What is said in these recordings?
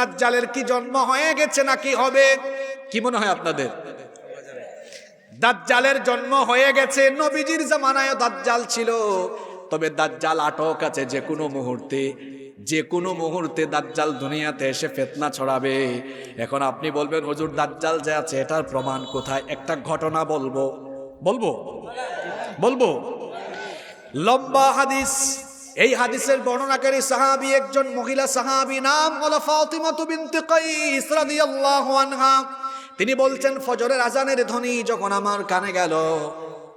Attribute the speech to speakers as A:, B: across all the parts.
A: দাজ্জালের কি জন্ম হয়ে গেছে নাকি হবে? কি মনে হয় আপনাদের? দাজ্জালের জন্ম হয়ে গেছে নবীজির জামানায় দাজ্জাল ছিল। তবে দাজ্জাল আটক আছে যে কোনো মুহূর্তে। যে কোনো মুহূর্তে দাজ্জাল দুনিয়াতে এসে ফেতনা ছড়াবে। এখন আপনি বলবেন হুজুর দাজ্জাল যে আছে এটার প্রমাণ কোথায়? একটা ঘটনা বলব। বলব? বলব? লম্বা হাদিস। এই হাদিসের বর্ণনাকারী সাহাবী একজন মহিলা সাহাবী, নাম হলো ফাতিমা বিনতে কাইস রাদিয়াল্লাহু আনহা। তিনি বলছেন, ফজরের আজানের ধ্বনি যখন আমার কানে গেল,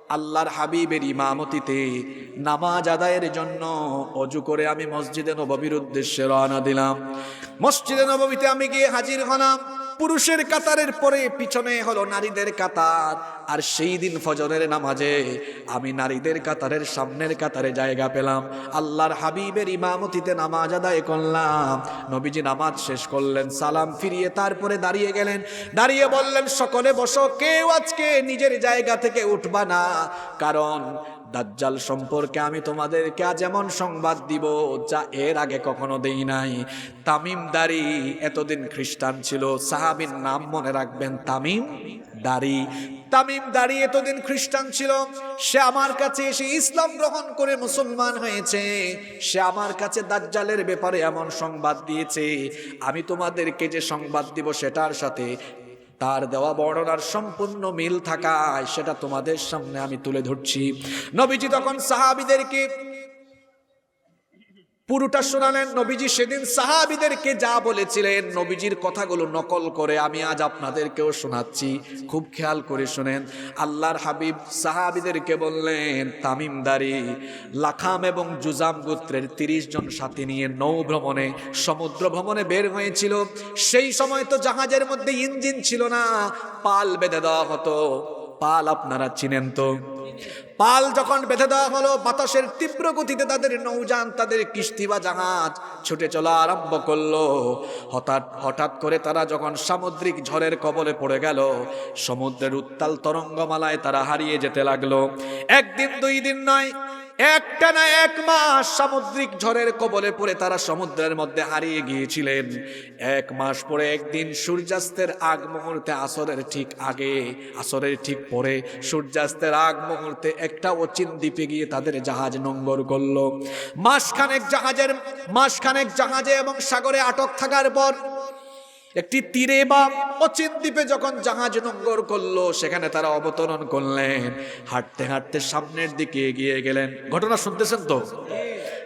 A: আল্লাহর হাবিবের ইমামতিতে নামাজ আদায়ের জন্য অজু করে আমি মসজিদে নববীর উদ্দেশ্যে রওনা দিলাম। মসজিদে নববীতে আমি গিয়ে হাজির হলাম। পুরুষের কাতারের পরে পিছনে হলো নারীদের কাতার। আর সেই দিন ফজরের নামাজে আমি নারীদের কাতারের সামনের কাতারে জায়গা পেলাম। আল্লাহর হাবিবের ইমামতিতে নামাজ আদায় করলাম। নবীজি নামাজ শেষ করলেন, সালাম ফিরিয়ে তারপরে দাঁড়িয়ে গেলেন। দাঁড়িয়ে বললেন, সকলে বসো, কেউ আজকে নিজের জায়গা থেকে উঠবা না। কারণ দাজ্জাল সম্পর্কে আমি তোমাদেরকে আজ এমন সংবাদ দিব যা এর আগে কখনো দেই নাই। তামিম দাড়ি এতদিন খ্রিস্টান ছিল, সাহাবির নাম মনে রাখবেন তামিম দাড়ি তামিম দাড়ি এতদিন খ্রিস্টান ছিল, সে আমার কাছে এসে ইসলাম গ্রহণ করে মুসলমান হয়েছে। সে আমার কাছে দাজ্জালের ব্যাপারে এমন সংবাদ দিয়েছে। আমি তোমাদেরকে যে সংবাদ দিব সেটার সাথে তার দেওয়া বর্ণনার সম্পূর্ণ মিল থাকায় সেটা তোমাদের সামনে আমি তুলে ধরছি। নবীজি তখন সাহাবিদেরকে পুরোটা শোনালেন নবীজি। সেদিন সাহাবিদেরকে যা বলেছিলেন, নবীজির কথাগুলো নকল করে আমি আজ আপনাদেরকেও শোনাচ্ছি। খুব খেয়াল করে শোনেন। আল্লাহর হাবিব সাহাবিদেরকে বললেন, তামিমদারি, লাখাম এবং জুজাম গোত্রের তিরিশ জন সাথী নিয়ে নৌ ভ্রমণে, সমুদ্র ভ্রমণে বের হয়েছিল। সেই সময় তো জাহাজের মধ্যে ইঞ্জিন ছিল না, পাল বেঁধে দেওয়া হতো। পাল আপনারা চিনেন তো? পাল যখন বেঁধে দেওয়া হলো, বাতাসের তীব্র গতিতে তাদের নৌযান, তাদের কিস্তি বা জাহাজ ছুটে চলা আরম্ভ করল। হঠাৎ হঠাৎ করে তারা যখন সামুদ্রিক ঝড়ের কবলে পড়ে গেল, সমুদ্রের উত্তাল তরঙ্গমালায় তারা হারিয়ে যেতে লাগল। একদিন, দুই দিন নয় একটা না এক মাস সামুদ্রিক ঝড়ের কবলে পড়ে তারা সমুদ্রের মধ্যে হারিয়ে গিয়েছিলেন। এক মাস পরে একদিন সূর্যাস্তের আগ মুহূর্তে আসরের ঠিক আগে, আসরের ঠিক পরে সূর্যাস্তের আগ মুহূর্তে একটা অচিন দ্বীপে গিয়ে তাদের জাহাজ নোঙ্গর করল। মাসখানেক জাহাজের, মাসখানেক জাহাজে এবং সাগরে আটক থাকার পর একটি তীরে বা অচিন দ্বীপে যখন জাহাজ নোঙ্গর করল, সেখানে তারা অবতরণ করলেন। হাঁটতে হাঁটতে সামনের দিকে এগিয়ে গেলেন। ঘটনা শুনতেছেন তো?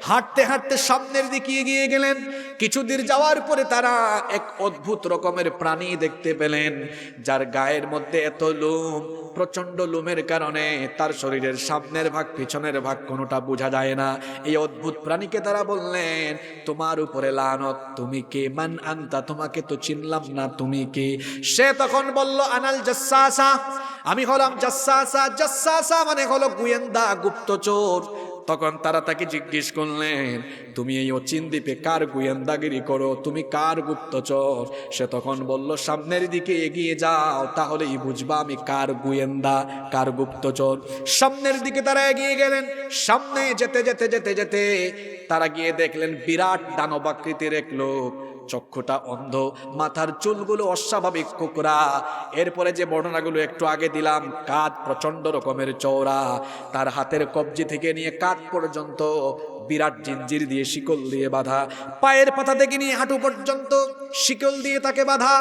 A: হাঁটতে হাঁটতে সামনের দিকে এগিয়ে গেলেন। কিছুদিন যাওয়ার পরে তারা এক অদ্ভুত রকমের প্রাণী দেখতে পেলেন, যার গায়ের মধ্যে এত লোম প্রচণ্ড লোমের কারণে তার শরীরের সামনের ভাগ, পিছনের ভাগ কোনোটা বোঝা যায় না। এই অদ্ভুত প্রাণীকে তারা বললেন, তোমার উপরে লানত, তুমি কে? মান আনতা? তোমাকে তো চিনলাম না, তুমি কে? সে তখন বলল, আনাল জাসাসা। আমি হলাম জাসাসা। জাসাসা মানে হলো গোয়েন্দা, গুপ্তচোর। তখন তারা তাকে জিজ্ঞেস করলেন, তুমি এই অচিন দ্বীপে কার গোয়েন্দাগিরি করো? তুমি কার গুপ্তচর? সে তখন বলল, সামনের দিকে এগিয়ে যাও, তাহলেই বুঝবা আমি কার গোয়েন্দা, কার গুপ্তচর। সামনের দিকে তারা এগিয়ে গেলেন। সামনে যেতে যেতে যেতে যেতে তারা গিয়ে দেখলেন বিরাট দানবাকৃতির এক লোক। চক্ষুটা অন্ধ, মাথার চুলগুলো অস্বাভাবিক কুকরা। এরপরে যে বর্ণনাগুলো একটু আগে দিলাম কাঁধ প্রচণ্ড রকমের চওড়া। তার হাতের কবজি থেকে নিয়ে কাঁধ পর্যন্ত বিরাট জিঞ্জির দিয়ে শিকল দিয়ে বাঁধা। পায়ের পাতা থেকে নিয়ে হাঁটু পর্যন্ত শিকল দিয়ে তাকে বাঁধা।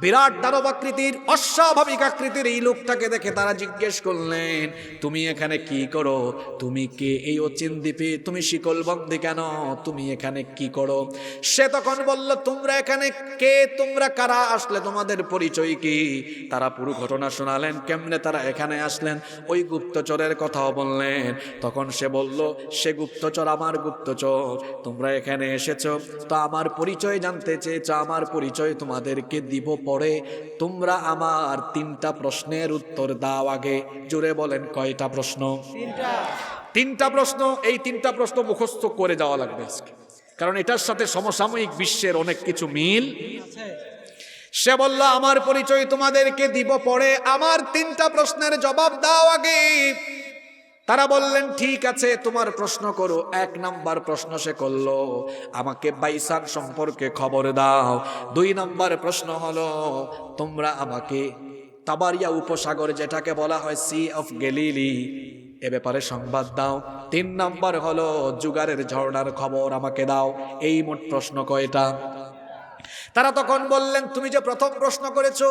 A: বিরাট দানব আকৃতির, অস্বাভাবিক আকৃতির এই লোকটাকে দেখে তারা জিজ্ঞেস করলেন, তুমি এখানে কি করো? তুমি কে? এই অচিন দ্বীপে তুমি শিকল বন্দি কেন? তুমি এখানে কি করো? সে তখন বলল, তোমরা এখানে কে? তোমরা কারা? আসলে তোমাদের পরিচয় কি? তারা পুরো ঘটনা শোনালেন, কেমনে তারা এখানে আসলেন, ওই গুপ্তচরের কথাও বললেন। তখন সে বলল, সে গুপ্তচর আমার গুপ্তচর তোমরা এখানে এসেছ তো আমার পরিচয় জানতে চেয়েছো আমার পরিচয় তোমাদেরকে দিব পরে। তোমরা আমার তিনটা প্রশ্নের উত্তর দাও আগে জুড়ে বলেন কয়টা প্রশ্ন? তিনটা। প্রশ্ন এই তিনটা প্রশ্ন মুখস্থ করে যাওয়া লাগবে আজকে। কারণ এটার সাথে সমসাময়িক বিশ্বের অনেক কিছু মিল। সে বলল আমার পরিচয় তোমাদেরকে দিব পরে। আমার তিনটা প্রশ্নের জবাব দাও আগে। তারা বললেন, ঠিক আছে, তোমার প্রশ্ন করো। এক নাম্বার প্রশ্ন সে করল, আমাকে বাইসান সম্পর্কে খবর দাও। দুই নাম্বার প্রশ্ন হলো, তোমরা আমাকে তাবারিয়া উপসাগর, যেটাকে বলা হয় সি অফ গেলিলি এ ব্যাপারে সংবাদ দাও। তিন নাম্বার হলো, জুগারের ঝর্ণার খবর আমাকে দাও। এই মোট প্রশ্ন কয়টা? তারা তখন বললেন, তুমি যে প্রথম প্রশ্ন করেছ,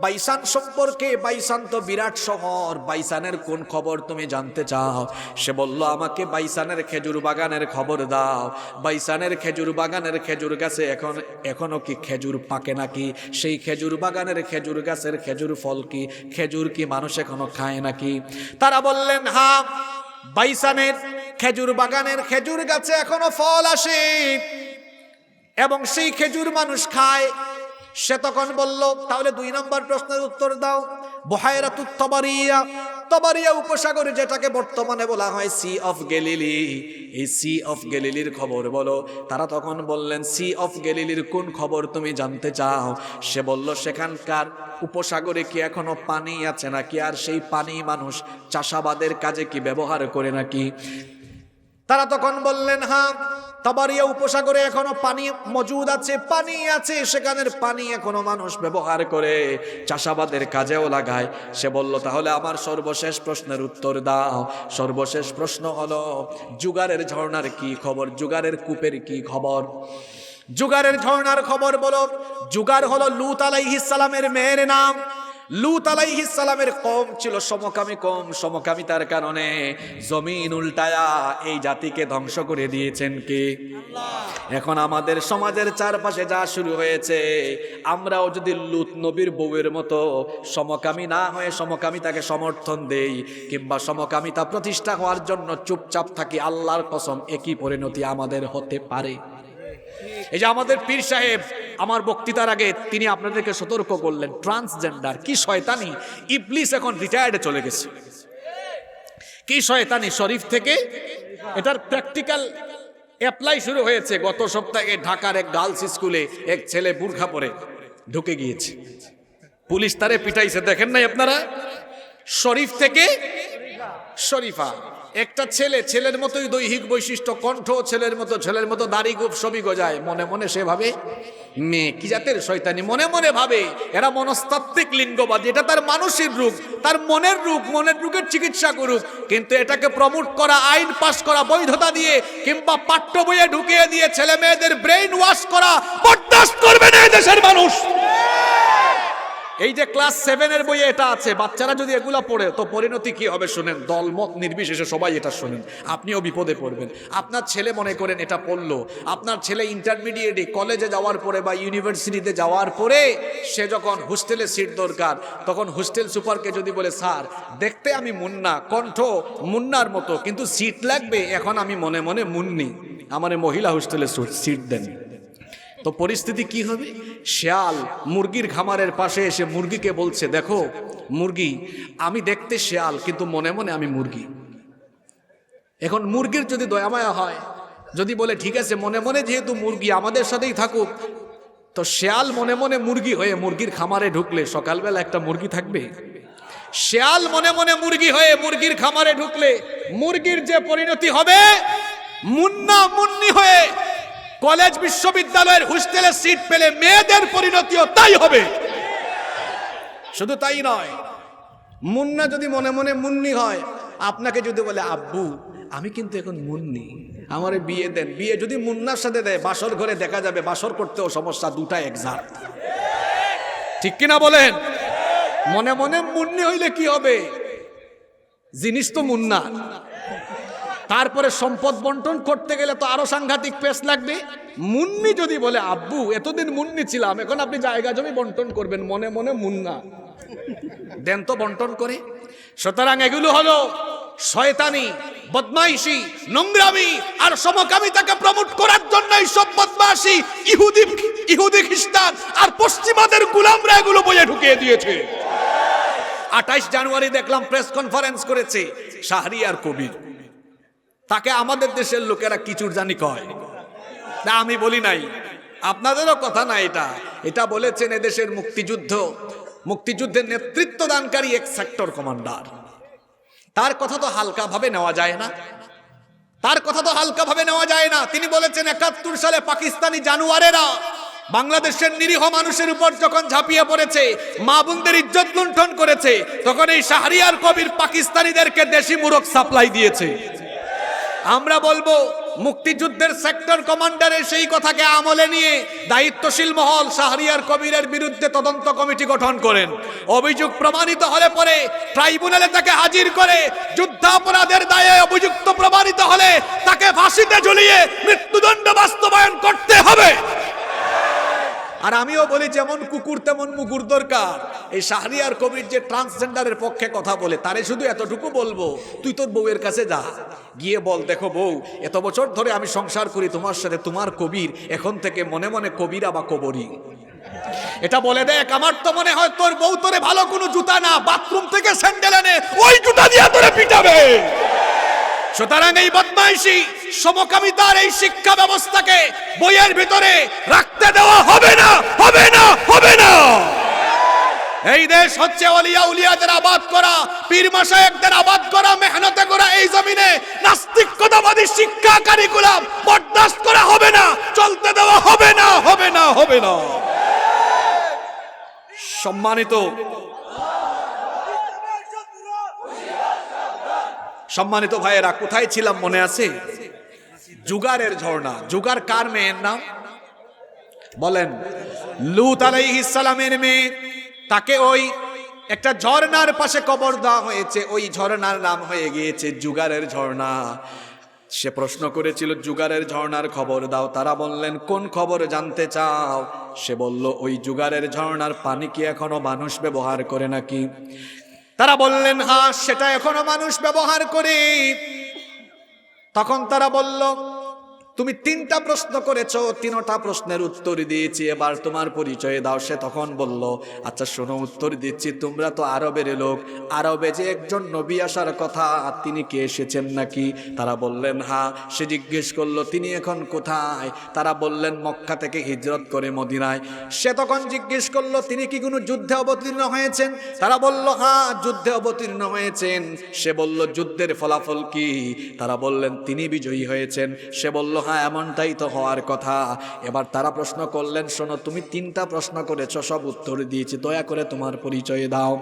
A: বাইসান সম্পর্কে, বাইসান তো বিরাট শহর, বাইসানের কোন খবর তুমি জানতে চাও? সে বলল, আমাকে বাইসানের খেজুর বাগানের খবর দাও। বাইসানের খেজুর বাগানের খেজুর গাছে এখন, এখনও কি খেজুর পাকে নাকি? সেই খেজুর বাগানের খেজুর গাছের খেজুর ফল কি? খেজুর কি মানুষ এখনও খায় নাকি? তারা বললেন, হা, বাইসানের খেজুর বাগানের খেজুর গাছে এখনও ফল আসে। এবং সেই খেজুর মানুষ খায়। সে তখন বলল, তাহলে দুই নম্বর প্রশ্নের উত্তর দাও। বহায়রা বহায়রাতু তবারিয়া। তবারিয়া উপসাগরে যেটাকে বর্তমানে বলা হয় সি অফ গেলিলি এই সি অফ গেলিলির খবর বলো। তারা তখন বললেন সি অফ গেলিলির কোন খবর তুমি জানতে চাও? সে বলল, সেখানকার উপসাগরে কি এখনও পানি আছে নাকি? আর সেই পানি মানুষ চাষাবাদের কাজে কি ব্যবহার করে নাকি? তারা তখন বললেন হ্যাঁ তাবারিয়া উপসাগরে এখনও পানি মজুদ আছে, পানি আছে। সেখানের পানি এখনও মানুষ ব্যবহার করে, চাষাবাদের কাজেও লাগায়। সে বলল, তাহলে আমার সর্বশেষ প্রশ্নের উত্তর দাও। সর্বশেষ প্রশ্ন হলো, জুগারের ঝর্ণার কি খবর? জুগারের কূপের কি খবর? জুগারের ঝর্ণার খবর বলো, জুগার হলো লুত আলাইহিস সালামের মেয়ের নাম। লুত সালামের কম ছিল, সমকামী কম সমকামিতার কারণে জমিন উল্টায়া এই জাতিকে ধ্বংস করে দিয়েছেন কে? এখন আমাদের সমাজের চারপাশে যা শুরু হয়েছে, আমরাও যদি লুত নবীর বউয়ের মতো সমকামী না হয়ে সমকামিতাকে সমর্থন দেই, কিংবা সমকামিতা প্রতিষ্ঠা হওয়ার জন্য চুপচাপ থাকি, আল্লাহর কসম একই পরিণতি আমাদের হতে পারে। এই যে আমাদের পীর সাহেব, আমার বক্তৃতার আগে তিনি আপনাদেরকে সতর্ক করলেন ট্রান্সজেন্ডার কি শয়তানি, ইবলিস এখন রিটায়ার্ডে চলে গেছে। কি শয়তানি, শরীফ থেকে এটার প্র্যাকটিক্যাল অ্যাপ্লাই শুরু হয়েছে, গত সপ্তাহে ঢাকার এক গার্লস স্কুলে এক ছেলে বুর্খা পরে ঢুকে গিয়েছে। পুলিশ তারে পিটাইছে, দেখেন নাই আপনারা? শরীফ থেকে শরীফা একটা ছেলে, ছেলের মতোই দৈহিক বৈশিষ্ট্য, কণ্ঠ, ছেলের মতো ছেলের মতো দাড়ি গুপ সবই গজায়। মনে মনে সে ভাবে, মেয়ে কি জাতের শয়তানি? মনে মনে ভাবে, এরা মনস্তাত্ত্বিক লিঙ্গবাদী, এটা তার মানসিক রূপ, তার মনের রূপ, মনের রূপের চিকিৎসা করুক। কিন্তু এটাকে প্রমোট করা, আইন পাশ করা, বৈধতা দিয়ে, কিংবা পাঠ্য বইয়ে ঢুকিয়ে দিয়ে ছেলে মেয়েদের ব্রেইন ওয়াশ করা, বরদাস্ত করবে না দেশের মানুষ। এই যে ক্লাস সেভেনের বইয়ে এটা আছে, বাচ্চারা যদি এগুলো পড়ে, তো পরিণতি কি হবে শুনেন? দলমত নির্বিশেষে সবাই এটা শুনেন। আপনিও বিপদে পড়বেন। আপনার ছেলে মনে করেন এটা পড়ল। আপনার ছেলে ইন্টারমিডিয়েটে কলেজে যাওয়ার পরে বা ইউনিভার্সিটিতে যাওয়ার পরে সে যখন হোস্টেলে সিট দরকার, তখন হোস্টেল সুপারকে যদি বলে, স্যার, দেখতে আমি মুন্না, কণ্ঠ মুন্নার মতো, কিন্তু সিট লাগবে, এখন আমি মনে মনে মুন্নি। আমার মহিলা হোস্টেলে সিট দেন তো পরিস্থিতি কি হবে? শেয়াল মুরগির খামারের পাশে এসে মুরগিকে বলছে, দেখো, মুরগি, আমি দেখতে শেয়াল, কিন্তু মনে মনে আমি মুরগি। এখন মুরগির যদি দয়ামায়া হয়, যদি বলে, ঠিক আছে, মনে মনে যেহেতু মুরগি আমাদের সাথেই থাকুক, তো শেয়াল মনে মনে মুরগি হয়ে মুরগির খামারে ঢুকলে সকালবেলা একটা মুরগি থাকবে। শেয়াল মনে মনে মুরগি হয়ে মুরগির খামারে ঢুকলে মুরগির যে পরিণতি হবে, মুন্না মুন্নি হয়ে কলেজ বিশ্ববিদ্যালয়ের হোস্টেলে সিট পেলে মেয়েদের পরিণতিও তাই হবে। শুধু তাই নয়, মুন্না যদি মনে মনে মুন্নি হয়, আপনাকে যদি বলে, আব্বু, আমি কিন্তু এখন মুন্নি, আমার বিয়ে দেন। বিয়ে যদি মুন্নার সাথে দেয়, বাসর ঘরে দেখা যাবে, বাসর করতেও সমস্যা, দুটা এক্সাক্ট ঠিক কিনা বলেন? মনে মনে মুন্নি হইলে কি হবে? জিনিস তো মুন্না। তারপরে সম্পদ বন্টন করতে গেলে তো আরও সাংঘাতিক পেশ লাগবে। মুন্নি যদি বলে, আব্বু, এতদিন মুন্নি ছিলাম, এখন আপনি জায়গা জমি বন্টন করবেন, মনে মনে মুন্না। দেন তো বন্টন করে। সুতরাং এগুলো হলো শয়তানি, বদমাইশি, নোংরামি আর সমকামিতাকে প্রমোট করার জন্য সব বদমাশি, ইহুদি ইহুদি খ্রিস্টান আর পশ্চিমাদের গুলামরা এগুলো বইয়ে ঢুকিয়ে দিয়েছে। আঠাইশ জানুয়ারি দেখলাম প্রেস কনফারেন্স করেছে, শাহরিয়ার কবির। তাকে আমাদের দেশের লোকেরা কিচুর জানি কয়। না, আমি বলি নাই। আপনাদেরও কথা না এটা। এটা বলেছেন এদেশের মুক্তিযুদ্ধ। মুক্তিযুদ্ধের নেতৃত্ব দানকারী এক সেক্টর কমান্ডার তার কথা তো হালকা ভাবে নেওয়া যায় না। তার কথা তো হালকা ভাবে নেওয়া যায় না। তিনি বলেছেন, একাত্তর সালে পাকিস্তানি জানুয়ারেরা বাংলাদেশের নিরীহ মানুষের উপর যখন ঝাঁপিয়ে পড়েছে, মা বোনদের ইজ্জত লুণ্ঠন করেছে, তখন এই শাহরিয়ার কবির পাকিস্তানিদেরকে দেশি মুরগ সাপ্লাই দিয়েছে। আমরা বলব, মুক্তিযুদ্ধের সেক্টর কমান্ডারের সেই কথাকে আমলে নিয়ে দায়িত্বশীল মহল শাহরিয়ার কবিরের বিরুদ্ধে তদন্ত কমিটি গঠন করেন। অভিযোগ প্রমাণিত হলে পরে ট্রাইব্যুনালে তাকে হাজির করে যুদ্ধাপরাধের দায়ে অভিযুক্ত প্রমাণিত হলে তাকে ফাঁসিতে ঝুলিয়ে মৃত্যুদণ্ড বাস্তবায়ন করতে হবে। আর আমিও বলি, যেমন কুকুর তেমন মুকুর দরকার। এই শাহরিয়ার কবির যে ট্রান্সজেন্ডারের পক্ষে কথা বলে, তারে শুধু এতটুকু বলব, তুই তোর বউয়ের কাছে যা। গিয়ে বল, দেখো বউ, এত বছর ধরে আমি সংসার করি, তোমার সাথে তোমার কবির, এখন থেকে মনে মনে কবিরা বা কবরী। এটা বলে দেখ, আমার তো মনে হয় তোর বউ তোরে ভালো কোনো জুতা না, বাথরুম থেকে স্যান্ডেল এনে ওই জুতা দিয়ে তোরে পিটাবে। সুতরাং এই বদমাইশি সমকামিতার এই শিক্ষা ব্যবস্থাকে বইয়ের ভিতরে রাখতে দেওয়া হবে না হবে না হবে না। এই দেশ হচ্ছে অলিয়া উলিয়াদের আবাদ করা, পীর মাসায়েকদের আবাদ করা, মেহনতে করা, এই জমিনে নাস্তিকতাবাদী শিক্ষা কারিকুলাম বরদাস্ত করা হবে না, চলতে দেওয়া হবে না হবে না হবে না। সম্মানিত সম্মানিত ভাইয়েরা, কোথায় ছিলাম মনে আছে? জুগারের ঝর্ণা জুগার কার মেয়ের নাম বলেন লুত আলাইহিস সালামের মেয়ে তাকে ওই একটা ঝর্ণার পাশে কবর দেওয়া হয়েছে। ওই ঝর্ণার নাম হয়ে গিয়েছে জুগারের ঝর্ণা সে প্রশ্ন করেছিল জুগারের ঝর্ণার খবর দাও। তারা বললেন, কোন খবর জানতে চাও? সে বলল, ওই জুগারের ঝর্ণার পানি কি এখনও মানুষ ব্যবহার করে নাকি? তারা বললেন হ্যাঁ সেটা এখনও মানুষ ব্যবহার করে। তখন তারা বলল তুমি তিনটা প্রশ্ন করেছ, তিনটা প্রশ্নের উত্তর দিয়েছি, এবার তোমার পরিচয় দাও। সে তখন বলল আচ্ছা শোনো, উত্তর দিচ্ছি, তোমরা তো আরবের লোক। আরবে যে একজন নবী আসার কথা তিনি কে এসেছেন নাকি? তারা বললেন, হা। সে জিজ্ঞেস করল, তিনি এখন কোথায়? তারা বললেন, মক্কা থেকে হিজরত করে মদিনায়। সে তখন জিজ্ঞেস করল, তিনি কি কোনো যুদ্ধে অবতীর্ণ হয়েছেন? তারা বলল, হা, যুদ্ধে অবতীর্ণ হয়েছেন। সে বলল, যুদ্ধের ফলাফল কি? তারা বললেন, তিনি বিজয়ী হয়েছেন। সে বলল হ্যাঁ এমনটাই তো হওয়ার কথা। এবার তারা প্রশ্ন করলেন, শোনো, তুমি তিনটা প্রশ্ন করেছ, সব উত্তর দিয়েছি, দয়া করে তোমার পরিচয় দাও।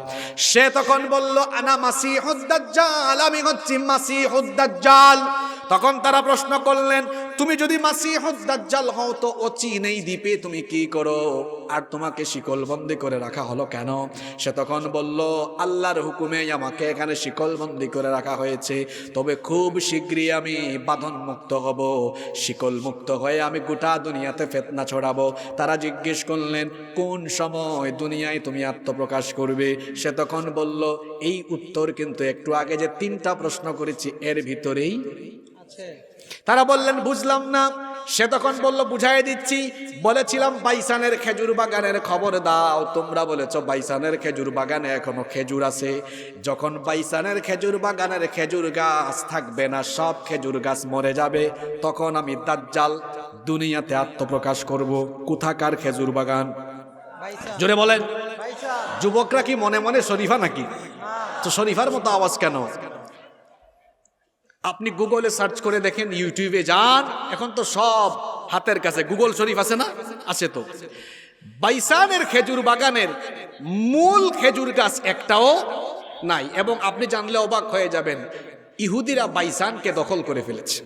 A: সে তখন বলল, আনা মাসি হুদ্দাজ্জাল আমি হচ্ছি মাসি হুদ্দাজ্জাল তখন তারা প্রশ্ন করলেন তুমি যদি মাসিহুদ্দাজ্জাল হও তো অচিনেই দ্বীপে তুমি কি করো? আর তোমাকে শিকল বন্দি করে রাখা হলো কেন? সে তখন বলল, আল্লাহর হুকুমে আমাকে এখানে শিকল বন্দি করে রাখা হয়েছে। তবে খুব শীঘ্রই আমি বাঁধন মুক্ত হব। শিকল মুক্ত হয়ে আমি গোটা দুনিয়াতে ফেতনা ছড়াবো। তারা জিজ্ঞেস করলেন, কোন সময় দুনিয়ায় তুমি আত্মপ্রকাশ করবে? সে তখন বলল, এই উত্তর কিন্তু একটু আগে যে তিনটা প্রশ্ন করেছি, এর ভিতরেই তারা বললেন বুঝলাম না। সে তখন বলল বুঝাই দিচ্ছি। বলেছিলাম বাইসানের খেজুর বাগানের খবর দাও। তোমরা বলেছ বাইসানের খেজুর বাগানে এখনও খেজুর আছে। যখন বাইসানের খেজুর বাগানের খেজুর গাছ থাকবে না সব খেজুর গাছ মরে যাবে তখন আমি দাজ্জাল দুনিয়াতে আত্মপ্রকাশ করব। কোথাকার খেজুর বাগান? জোরে বলেন। যুবকরা কি মনে মনে শরীফা নাকি? তো শরীফার মতো আওয়াজ কেন? আপনি গুগলে সার্চ করে দেখেন ইউটিউবে যান, এখন তো সব হাতের কাছে। গুগল শরীফ আছে না? আছে তো। বাইসানের খেজুর বাগানের মূল খেজুর গাছ একটাও নাই, এবং আপনি জানলে অবাক হয়ে যাবেন, ইহুদিরা বাইসানকে দখল করে ফেলেছে।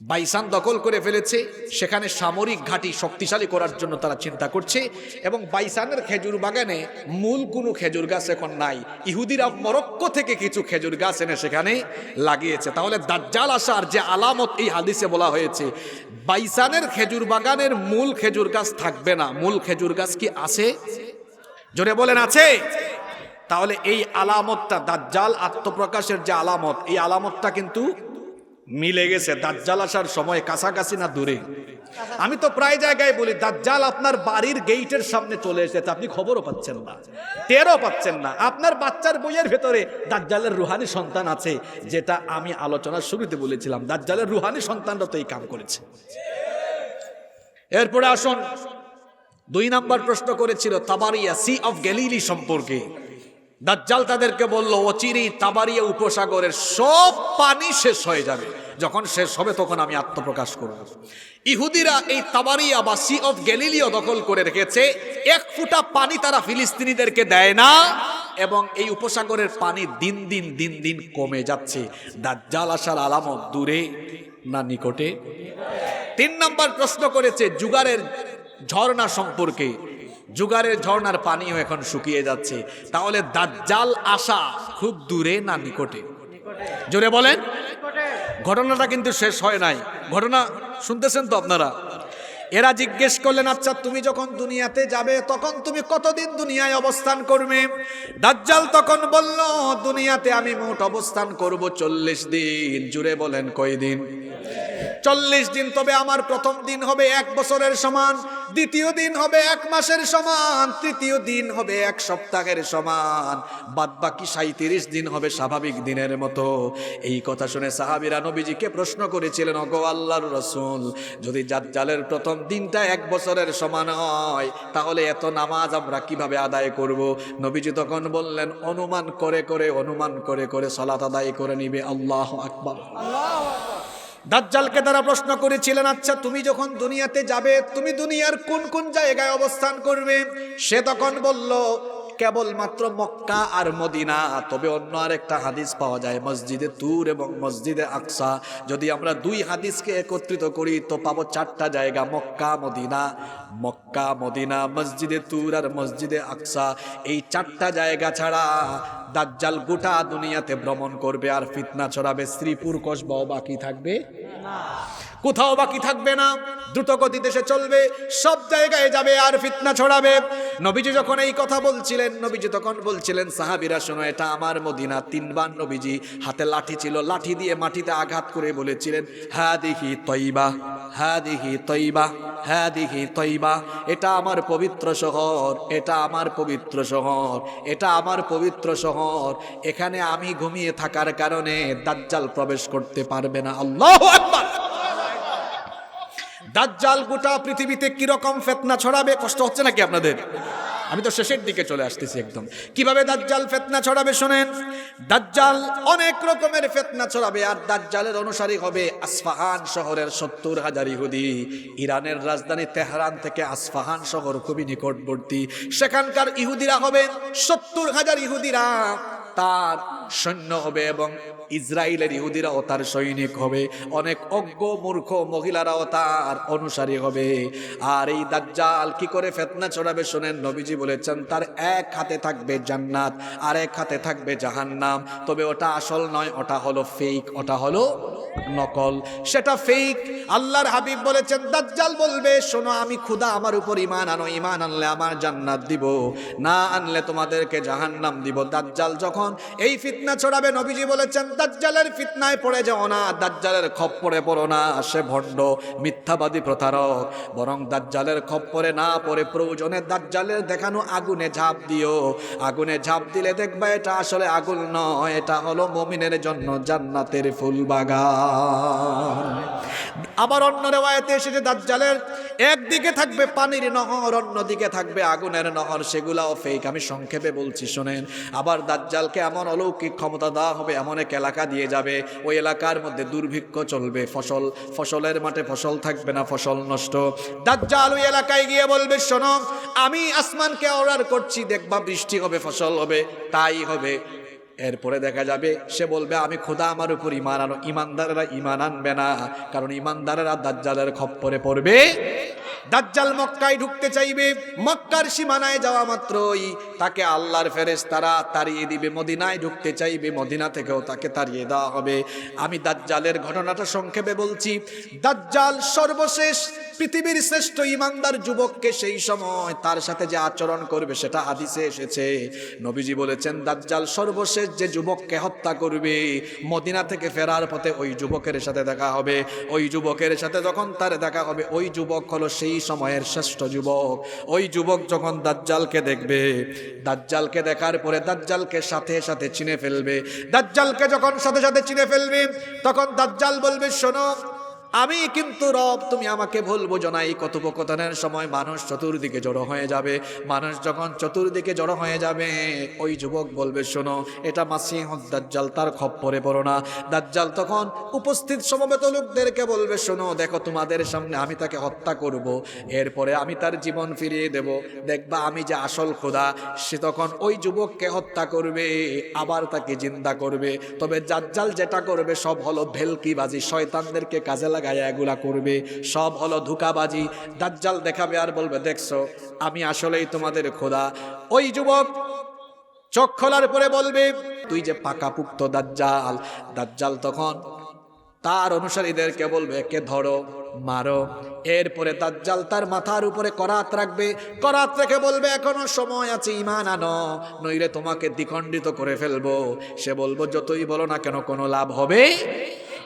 A: বাইসান দখল করে ফেলেছে। সেখানে সামরিক ঘাঁটি শক্তিশালী করার জন্য তারা চিন্তা করছে এবং বাইসানের খেজুর বাগানে মূল কোনো খেজুর গাছ এখন নাই। ইহুদিরা মরক্কো থেকে কিছু খেজুর গাছ এনে সেখানে লাগিয়েছে। তাহলে দাজ্জাল আসার যে আলামত এই হাদিসে বলা হয়েছে, বাইসানের খেজুর বাগানের মূল খেজুর গাছ থাকবে না। মূল খেজুর গাছ কি আছে? জোরে বলেন, আছে। তাহলে এই আলামতটা, দাজ্জাল আত্মপ্রকাশের যে আলামত, এই আলামতটা কিন্তু মিলে গেছে, দাজ্জাল আসার সময় কাছাকাছি না দূরে। আমি তো প্রায় জায়গায় বলি, দাজ্জাল আপনার বাড়ির গেইটের সামনে চলে এসেছে, আপনি খবরও পাচ্ছেন না, টেরও পাচ্ছেন না। আপনার বাচ্চার বইয়ের ভেতরে দাজ্জালের রুহানি সন্তান আছে, যেটা আমি আলোচনার শুরুতে বলেছিলাম। দাজ্জালের রুহানি সন্তানরা তো এই কাম করেছে। এরপরে আসুন, দুই নাম্বার প্রশ্ন করেছিল, তাবারিয়া, সি অফ গ্যালিলি সম্পর্কে। দাজ্জাল তাদেরকে বলল অচিরি তাবারিয়া উপসাগরের সব পানি শেষ হয়ে যাবে। যখন শেষ হবে, তখন আমি আত্মপ্রকাশ করব। ইহুদিরা এই তাবারিয়া বা সি অফ গ্যালিলিও দখল করে রেখেছে। এক ফুটা পানি তারা ফিলিস্তিনিদেরকে দেয় না এবং এই উপসাগরের পানি দিন দিন দিন দিন কমে যাচ্ছে। দাজ্জাল আসার আলামত দূরে না নিকটে? তিন নাম্বার প্রশ্ন করেছে জুগারের ঝর্ণা সম্পর্কে। জুগারের ঝর্নার পানিও এখন শুকিয়ে যাচ্ছে। তাহলে দাজ্জাল আসা খুব দূরে না নিকটে? জোরে বলেন। ঘটনাটা কিন্তু শেষ হয় নাই। ঘটনা শুনতেছেন তো আপনারা? এরা জিজ্ঞেস করলেন আচ্ছা তুমি যখন দুনিয়াতে যাবে, তখন তুমি কতদিন দুনিয়ায় অবস্থান করবে? দাজ্জাল তখন বলল, দুনিয়াতে আমি মোট অবস্থান করব চল্লিশ দিন। জুড়ে বলেন, কয়দিন? চল্লিশ দিন, তবে আমার প্রথম দিন হবে এক বছরের সমান, দ্বিতীয় দিন হবে এক মাসের সমান, তৃতীয় দিন হবে এক সপ্তাহের সমান। বাদ বাকি সাঁত্রিশ দিন হবে স্বাভাবিক দিনের মতো। এই কথা শুনে সাহাবিরা নবীজিকে প্রশ্ন করেছিলেন অগো আল্লাহর রসুল, যদি জাজ্জালের প্রথম দিনটা এক বছরের সমান হয়, তাহলে এত নামাজ আমরা কীভাবে আদায় করব? নবীজি তখন বললেন, অনুমান করে করে, অনুমান করে করে সলাত আদায় করে নিবে আল্লাহ আকবর। দাজ্জালকে তারা প্রশ্ন করেছিলেন আচ্ছা তুমি যখন দুনিয়াতে যাবে, তুমি দুনিয়ার কোন কোন জায়গায় অবস্থান করবে? সে তখন বলল, কেবলমাত্র মক্কা আর মদিনা, তবে অন্য আরেকটা হাদিস পাওয়া যায়, মসজিদে তুর এবং মসজিদে আকসা। যদি আমরা দুই হাদিসকে একত্রিত করি, তো পাবো চারটা জায়গা, মক্কা, মদিনা। মক্কা, মদিনা, মসজিদে তুর আর মসজিদে আকসা। এই চারটা জায়গা ছাড়া দাজ্জাল গোটা দুনিয়াতে ভ্রমণ করবে আর ফিতনা ছড়াবে। শ্রীপুর কসবাও বাকি থাকবে? কোথাও বাকি থাকবে না। দ্রুত গতিতে সে চলবে, সব জায়গায় যাবে আর ফিতনা ছড়াবে। নবীজি যখন এই কথা বলছিলেন, নবীজি তখন বলছিলেন, সাহাবিরা, শোনো, এটা আমার মদিনা। তিনবার নবীজি হাতে লাঠি ছিল, লাঠি দিয়ে মাটিতে আঘাত করে বলেছিলেন হ্যাঁ দেখি তৈবা হ্যাঁ দেখি তৈবা হ্যাঁ দেখি তৈবা। এটা আমার পবিত্র শহর, এটা আমার পবিত্র শহর, এটা আমার পবিত্র শহর। এখানে আমি ঘুমিয়ে থাকার কারণে দাজ্জাল প্রবেশ করতে পারবে না। আল্লাহ দাজ্জাল গোটা পৃথিবীতে কীরকম ফেতনা ছড়াবে, কষ্ট হচ্ছে নাকি আপনাদের? আমি তো শেষের দিকে চলে আসতেছি একদম। কীভাবে দাজ্জাল ফেতনা ছড়াবে শোনেন? দাজ্জাল অনেক রকমের ফেতনা ছড়াবে, আর দাজ্জালের অনুসারী হবে আসফাহান শহরের সত্তর হাজার ইহুদি। ইরানের রাজধানী তেহরান থেকে আসফাহান শহর খুবই নিকটবর্তী। সেখানকার ইহুদিরা হবে সত্তর হাজার ইহুদিরা। তার সৈন্য হবে এবং ইসরায়েলের ইহুদিরাও তার সৈনিক হবে। অনেক অজ্ঞ, মূর্খ মহিলারাও তার অনুসারী হবে। আর এই দাজ্জাল কি করে ফেতনা ছড়াবে শোনেন নবীজি বলেছেন, তার এক হাতে থাকবে জান্নাত, আর এক হাতে থাকবে জাহান্নাম। তবে ওটা আসল নয়, ওটা হলো ফেক ওটা হলো নকল। সেটা ফেক আল্লাহর হাবিব বলেছেন, দাজ্জাল বলবে, শোনো, আমি খুদা আমার উপর ইমান আনো ইমান আনলে আমার জান্নাত দিব। না আনলে তোমাদেরকে জাহান্নাম দিব। দাজ্জাল যখন এই ফিতনা ছড়াবে, নবীজি বলেছেন, দাজ্জালের ফিতনায় পড়ে যাও না, দাজ্জালের খপ্পরে পড়ো না। সে ভণ্ড মিথ্যাবাদী প্রতারক, বরং দাজ্জালের খপ্পরে না পড়ে প্রয়োজনে দাজ্জালের দেখানো আগুনে ঝাঁপ দিও। আগুনে ঝাঁপ দিলে দেখবা এটা আসলে আগুন নয়, এটা হলো মমিনের জন্য জান্নাতের ফুল বাগান আবার অন্য রেওয়ায়তে এসেছে দাজ্জালের একদিকে থাকবে পানির নহর, অন্যদিকে থাকবে আগুনের নহর, সেগুলাও ফেক আমি সংক্ষেপে বলছি, শোনেন। আবার দাজ্জালকে এমন অলৌকিক ক্ষমতা দেওয়া হবে, এমন এক এলাকা দিয়ে যাবে, ওই এলাকার মধ্যে দুর্ভিক্ষ চলবে, ফসল, ফসলের মাঠে ফসল থাকবে না, ফসল নষ্ট। দাজ্জাল ওই এলাকায় গিয়ে বলবে, শোনো, আমি আসমানকে অর্ডার করছি, দেখবা বৃষ্টি হবে, ফসল হবে, তাই হবে। এরপরে দেখা যাবে, সে বলবে, আমি খোদা আমার উপর ইমান আনো ইমানদারেরা ইমান আনবে না, কারণ ইমানদারেরা দাজ্জালের খপ্পরে পড়বে। দাজ্জাল মক্কায় ঢুকতে চাইবে, মক্কার সীমানায় যাওয়া মাত্রই তাকে আল্লাহর ফেরেস তারা তাড়িয়ে দিবে, মদিনায় ঢুকতে চাইবে, মদিনা থেকেও তাকে তাড়িয়ে দেওয়া হবে। আমি দাজ্জালের ঘটনাটা সংক্ষেপে বলছি, দাজ্জাল সর্বশেষ পৃথিবীর শ্রেষ্ঠ ইমানদার যুবককে সেই সময় তার সাথে যে আচরণ করবে সেটা হাদিসে এসেছে। নবীজি বলেছেন, দাজ্জাল সর্বশেষ যে যুবককে হত্যা করবে, মদিনা থেকে ফেরার পথে ওই যুবকের সাথে দেখা হবে। ওই যুবকের সাথে যখন তার দেখা হবে, ওই যুবক হলো সেই সময়ের শ্রেষ্ঠ যুবক। ওই যুবক যখন দাজ্জালকে দেখবে, দাজ্জালকে দেখার পরে দাজ্জালকে সাথে সাথে চিনে ফেলবে। দাজ্জালকে যখন সাথে সাথে চিনে ফেলবে, তখন দাজ্জাল বলবে, শোনো আমি কিন্তু রব, তুমি আমাকে ভুল বোঝো না। এই কথোপকথনের সময় মানুষ চতুর্দিকে জড়ো হয়ে যাবে। মানুষ যখন চতুর্দিকে জড়ো হয়ে যাবে, ওই যুবক বলবে, শোনো, এটা মাসিহ দাজ্জাল, তার খপ্পরে পড়ো না। দাজ্জাল তখন উপস্থিত সমবেত লোকদেরকে বলবে, শোনো, দেখো, তোমাদের সামনে আমি তাকে হত্যা করব। এরপরে আমি তার জীবন ফিরিয়ে দেব। দেখবা, আমি যে আসল খোদা, সে তখন ওই যুবককে হত্যা করবে, আবার তাকে জিন্দা করবে। তবে দাজ্জাল যেটা করবে, সব হলো ভেলকিবাজি। শয়তানদেরকে কাজে লাগায় এগুলা করবে। সব হলো ধোকাবাজি। দাজ্জাল দেখাবে আর বলবে, দেখছ, আমি আসলেই তোমাদের খোদা। ওই যুবক চোখ খোলার পরে বলবে, তুই যে পাকা পাকাপুক্ত দাজ্জাল। দাজ্জাল তখন তার অনুসারীদেরকে বলবে কে ধরো, মারো। এরপরে দাজ্জাল তার মাথার উপরে করাত রাখবে। করাত রেখে বলবে, এখনও সময় আছে ইমান আনো, নইলে তোমাকে দ্বিখণ্ডিত করে ফেলব। সে বলব, যতই বলো না কেন, কোনো লাভ হবে?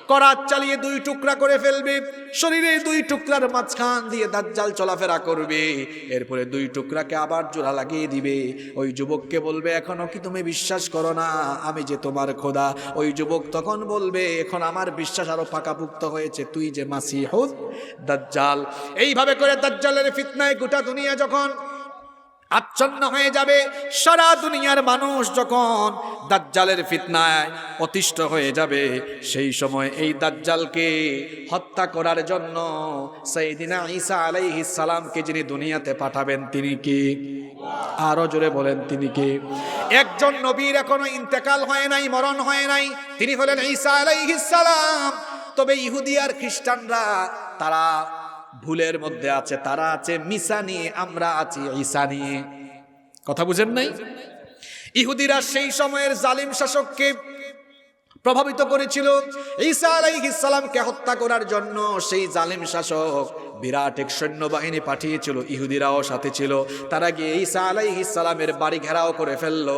A: করাত চালিয়ে দুই টুকরা করে ফেলবে, শরীরে দুই টুকরার মাঝখান দিয়ে দাজ্জাল চলাফেরা করবে, এরপরে দুই টুকরাকে আবার জোড়া লাগিয়ে দিবে। ওই যুবককে বলবে, এখনও কি তুমি বিশ্বাস করো না? আমি যে তোমার খোদা। ওই যুবক তখন বলবে, এখন আমার বিশ্বাস আরও পাকাপুক্ত হয়েছে, তুই যে মাসি মাসিহুদ, দাজ্জাল। এইভাবে করে দাজ্জালের ফিতনায় গোটা দুনিয়া যখন আচ্ছন্ন হয়ে যাবে। সারা দুনিয়ার মানুষ যখন দাজ্জালের ফিতনায় অতিষ্ঠ হয়ে যাবে, সেই সময় এই দাজ্জালকে হত্যা করার জন্য সেইদিনা ঈসা আলাইহিস সালামকে যিনি দুনিয়াতে পাঠাবেন, তিনি কি? আরও জোরে বলেন, তিনি কি? একজন নবীর এখনও ইন্তেকাল হয় নাই, মরণ হয় নাই, তিনি হলেন ঈসা আলাইহিস সালাম। তবে ইহুদি আর খ্রিস্টানরা, তারা ভুলের মধ্যে আছে, তারা আছে মিসানি আমরা আছি ঈসানি কথা বুঝেন নাই? ইহুদিরা সেই সময়ের জালিম শাসককে প্রভাবিত করেছিল। ঈসা আলাইহিস সালামকে হত্যা করার জন্য সেই জালিম শাসক বিরাট এক সৈন্যবাহিনী পাঠিয়েছিল, ইহুদিরাও সাথে ছিল। তারা গিয়ে ঈসা আলাইহিস সালামের বাড়ি ঘেরাও করে ফেলল।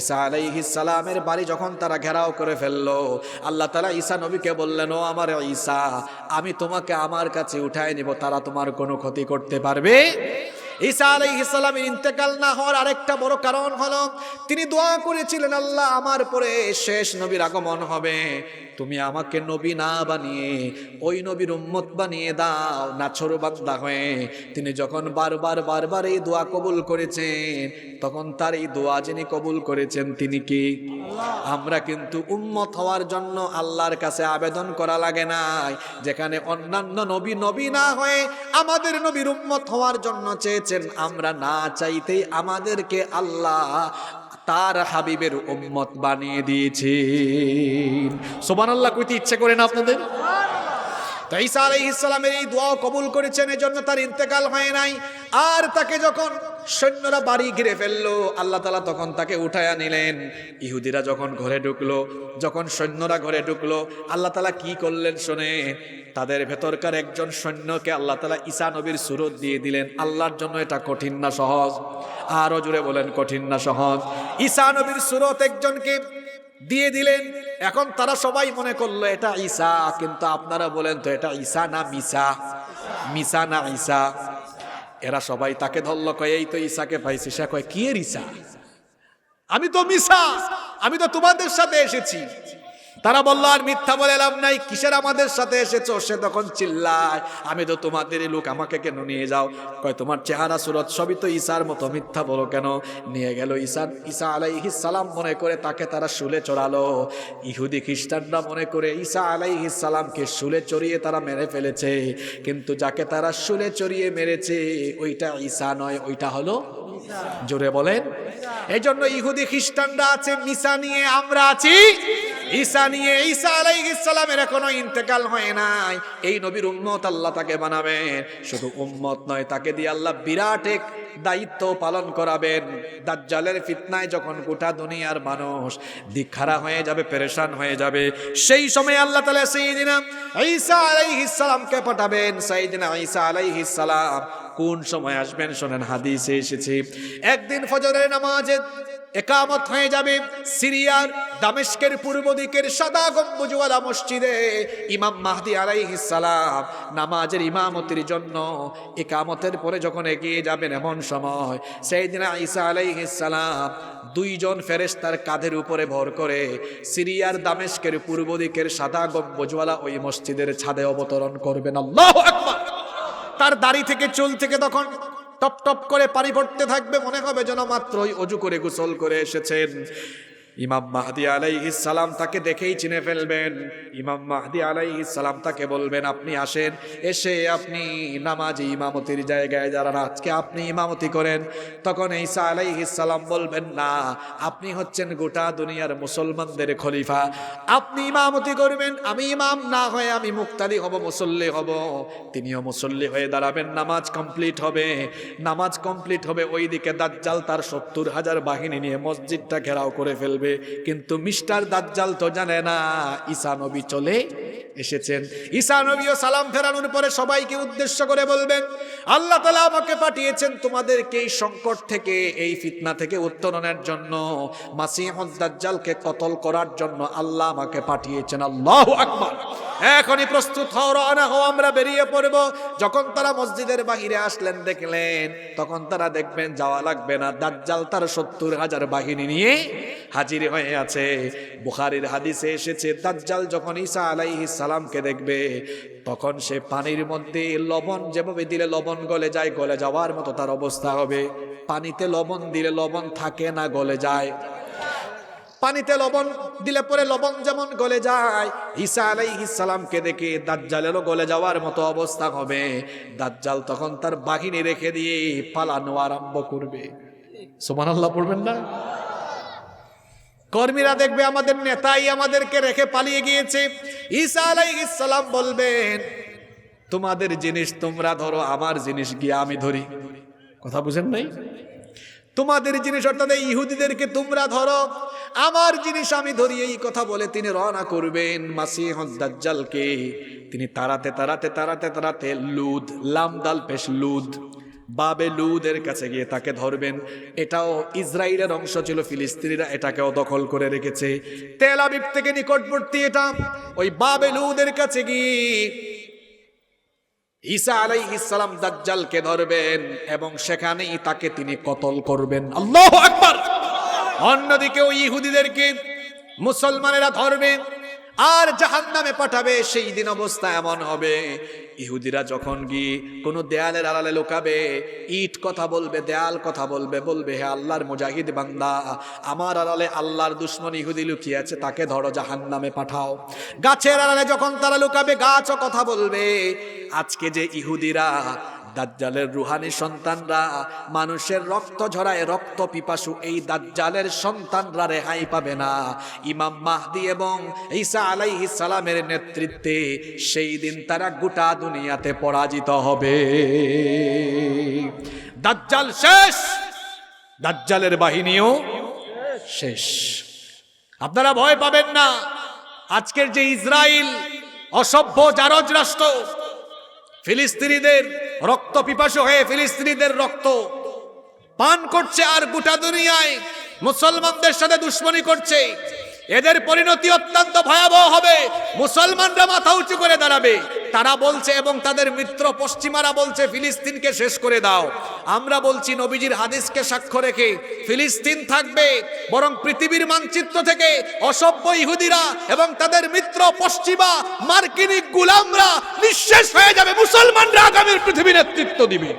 A: ঈসা আলাইহিস সালামের বাড়ি যখন তারা ঘেরাও করে ফেলল, আল্লাহ তালা ঈসা নবীকে বললেন, ও আমার ঈসা, আমি তোমাকে আমার কাছে উঠায় নিব, তারা তোমার কোনো ক্ষতি করতে পারবে? ঈসা আলাইহিস সালামের ইন্তেকাল না হওয়ার আরেকটা বড় কারণ হলো, তিনি দোয়া করেছিলেন, আল্লাহ, আমার পরে শেষ নবীর আগমন হবে। তুমি আমাকে নবী না বানিয়ে, ওই নবীর উম্মত বানিয়ে দাও, নাছর বান্দা হয়ে। তিনি যখন বারবার বারবার এই দোয়া কবুল করেছেন, তখন তার এই দোয়া যিনি কবুল করেছেন তিনি কি? আমরা কিন্তু উম্মত হওয়ার জন্য আল্লাহর কাছে আবেদন করা লাগে নাই। যেখানে অন্যান্য নবী নবী না হয়ে আমাদের নবীর উম্মত হওয়ার জন্য চেয়েছেন, আমরা না চাইতেই আমাদেরকে আল্লাহ তার হাবিবের উম্মত বানিয়ে দিয়েছে সোবান আল্লাহ কইতে ইচ্ছে করে না আপনাদের? তো ঈসা আলাইহিস সালামের এই দোয়াও কবুল করেছেন, এজন্য তার ইন্তেকাল হয় নাই। আর তাকে যখন সৈন্যরা বাড়ি ঘিরে ফেলল। আল্লাহ তালা তখন তাকে উঠায়া নিলেন। ইহুদিরা যখন ঘরে ঢুকলো, যখন সৈন্যরা ঘরে ঢুকলো, আল্লাহ তালা কি করলেন শোনে? তাদের ভেতরকার একজন সৈন্যকে আল্লাহ তালা ঈসা নবীর সুরত দিয়ে দিলেন। আল্লাহর জন্য এটা কঠিন না সহজ। আরও জুড়ে বলেন, কঠিন না সহজ। ঈসা নবীর সুরত একজনকে দিয়ে দিলেন। এখন তারা সবাই মনে করল, এটা ঈসা। কিন্তু আপনারা বলেন তো, এটা ঈসা না মিসা? মিসা না ঈসা। এরা সবাই তাকে ধরল, কয়, এই তো ঈশাকে পাইছি। সে কয়, কি ঈসা আমি তো মিশা। আমি তো তোমাদের সাথে এসেছি। তারা বলল, আর মিথ্যা বলে লাভ নাই, কিসের আমাদের সাথে এসেছ? সে তখন চিল্লায়, আমি তো তোমাদেরই লোক, আমাকে কেন নিয়ে যাও? কয়, তোমার চেহারা, সুরত, সবই তো ঈশার মতো, মিথ্যা বলো কেন? নিয়ে গেল ঈশা ঈসা আলাইহিস সালাম মনে করে তাকে তারা শুলে চড়ালো। ইহুদি খ্রিস্টানরা মনে করে ঈসা আলাইহিস সালামকে শুলে চড়িয়ে তারা মেরে ফেলেছে। কিন্তু যাকে তারা শুলে চড়িয়ে মেরেছে, ওইটা ঈশা নয়, ওইটা হলো জোরে বলেন। এই জন্য ইহুদি খ্রিস্টানরা আছে, মিশা নিয়ে আমরা আছি। ঈসা নিয়ে ঈসা আলাইহিস সালামের এখনও ইন্তেকাল হয় নাই। এই নবীর উম্মত আল্লাহ তাকে বানাবেন। শুধু উম্মত নয়, তাকে দিয়ে আল্লাহ বিরাট এক দায়িত্ব পালন করাবেন। দাজ্জালের ফিতনায় যখন গোটা দুনিয়ার মানুষ দিখারা হয়ে যাবে, পেরেশান হয়ে যাবে, সেই সময় আল্লাহ তাআলা সেইদিনা ঈসা আলাইহিস সালামকে পাঠাবেন। সেইদিনা ঈসা আলাইহিস সালাম কোন সময় আসবেন? শোনেন, হাদিসে এসেছে, একদিন ফজরের নামাজে একামত হয়ে যাবে সিরিয়ার দামেস্কের পূর্ব দিকের সাদা গম্বুজওয়ালা মসজিদে ইমাম মাহদি সালাম নামাজের ইমামতির জন্য একামতের পরে যখন এগিয়ে যাবেন এমন সময় সেই দিন ঈসা সালাম দুইজন ফেরেশতার কাঁধের উপরে ভর করে সিরিয়ার দামেস্কের পূর্ব দিকের সাদা গম্বুজওয়ালা ওই মসজিদের ছাদে অবতরণ করবেন। আল্লাহু তার দাড়ি থেকে চুল থেকে তখন টপ টপ করে পানি পড়তে থাকবে, মনে হবে যেন মাত্রই অজু করে গোসল করে এসেছেন। ইমাম মাহদি আলাইহিস সালাম তাকে দেখেই চিনে ফেলবেন। ইমাম মাহদি আলাইহিস সালাম তাকে বলবেন, আপনি আসেন, এসে আপনি নামাজি ইমামতির জায়গায় যারা আজকে আপনি ইমামতি করেন। তখন ঈসা আলাইহিস সালাম বলবেন, না, আপনি হচ্ছেন গোটা দুনিয়ার মুসলমানদের খলিফা। আপনি ইমামতি করবেন, আমি ইমাম, না হয়ে আমি মুক্তাদি হব, মুসল্লি হব। তিনিও মুসল্লি হয়ে দাঁড়াবেন, নামাজ কমপ্লিট হবে। নামাজ কমপ্লিট হবে, ওইদিকে দাজ্জাল তার সত্তর হাজার বাহিনী নিয়ে মসজিদটা ঘেরাও করে ফেলবে। কিন্তু মিস্টার দাজ্জাল তো জানে না, ঈসা নবী চলে এসেছেন। ঈসা নবী ও সালাম ফেরানোর পরে সবাইকে উদ্দেশ্য করে বলবেন, আল্লাহ তালা আমাকে পাঠিয়েছেন তোমাদেরকে এই সংকট থেকে, এই ফিতনা থেকে উত্তরণের জন্য। মাসিহ দাজ্জালকে কতল করার জন্য আল্লাহ আমাকে পাঠিয়েছেন। আল্লাহ আকবার। এখনই প্রস্তুত হও, রওনা হও, আমরা বেরিয়ে পড়ব। যখন তারা মসজিদের বাহিরে আসলেন, দেখলেন, তখন তারা দেখবেন যাওয়া লাগবে না। দাজ্জাল তার সত্তর হাজার বাহিনী নিয়ে হাজির হয়ে আছে। বুখারির হাদিসে এসেছে, দাজ্জাল যখন ঈসা আলাইহিস সালামকে দেখবে, তখন সে পানির মধ্যে লবণ, যেভাবে দিলে লবণ গলে যায়, গলে যাওয়ার মতো তার অবস্থা হবে। পানিতে লবণ দিলে লবণ থাকে না, গলে যায়। পানিতে লবণ দিলে পরে লবণ যেমন গলে যায়, ঈসা আলাইহিস সালামকে দেখে দাজ্জালেরও গলে যাওয়ার মতো অবস্থা হবে। দাজ্জাল তখন তার বাহিনী রেখে দিয়ে পালানো আরম্ভ করবে। সুবহানাল্লাহ পড়বেন না? কর্মীরা দেখবে আমাদের নেতাই আমাদেরকে রেখে পালিয়ে গিয়েছে। ঈসা আলাইহিস সালাম বলবেন, তোমাদের জিনিস তোমরা ধরো, আমার জিনিস গিয়ে আমি ধরি। কথা বুঝেন নাই? তোমাদের জিনিস অর্থাৎ এই ইহুদিদেরকে তোমরা ধরো, আমার জিনিস আমি ধরি, এই কথা বলে তিনি রওনা করবেন মাসিহ দাজ্জালকে। তিনি তাড়াতে তাড়াতে তাড়াতে তাড়াতে লুদ লামদাল পেশ লুদ, বাবে লুদের কাছে গিয়ে তাকে ধরবেন। এটাও ইসরায়েলের অংশ ছিল, ফিলিস্তিনিরা এটাকেও দখল করে রেখেছে। তেল থেকে নিকটবর্তী এটা, ওই বাবে লুদের কাছে গিয়ে ঈসা আলাই ইসলাম দাজ্জালকে ধরবেন এবং সেখানেই তাকে তিনি কতল করবেন। আল্লাহ আকবার! ইহুদিদেরকে মুসলমানেরা ধরবে আর জাহান নামে পাঠাবে, সেই দিন অবস্থা এমন হবে। ইহুদিরা যখন গিয়ে কোনো দেয়ালের আড়ালে লুকাবে, ইট কথা বলবে, দেয়াল কথা বলবে বলবে, হে আল্লাহর মুজাহিদ বান্দা, আমার আড়ালে আল্লাহর দুশ্মন ইহুদি লুকিয়ে আছে, তাকে ধরো জাহান নামে পাঠাও। গাছের আড়ালে যখন তারা লুকাবে, গাছও কথা বলবে। আজকে যে ইহুদিরা দাজ্জালের রুহানি সন্তানরা, মানুষের রক্ত ঝরায় রক্ত পিপাসু এই দাজ্জালের সন্তানরা রেহাই পাবে না। ইমাম মাহদি এবং ঈসা আলাইহিস সালামের নেতৃত্বে সেই দিন তারা গোটা দুনিয়াতে পরাজিত হবে। দাজ্জাল শেষ! দাজ্জালের বাহিনীও শেষ। আপনারা ভয় পাবেন না। আজকের যে ইসরায়েল অসভ্য জারজ রাষ্ট্র, ফিলিস্তিনিদের রক্ত পিপাসু হয়ে ফিলিস্তিনিদের রক্ত পান করছে আর গোটা দুনিয়ায় মুসলমানদের সাথে দুশ্মনী করছে। এদের পরিণতি অত্যন্ত ভয়াবহ হবে। মুসলমানরা মাথা উঁচু করে দাঁড়াবে। তারা বলছে এবং তাদের মিত্র পশ্চিমারা বলছে, ফিলিস্তিনকে শেষ করে দাও। আমরা বলছি, নবীজির হাদিসকে সাক্ষ্য রেখে ফিলিস্তিন থাকবে। বরং পৃথিবীর মানচিত্র থেকে অসভ্য ইহুদিরা এবং তাদের মিত্র পশ্চিমা, মার্কিনী গুলামরা নিঃশেষ হয়ে যাবে। মুসলমানরা আগামীর পৃথিবী নেতৃত্ব দিবে।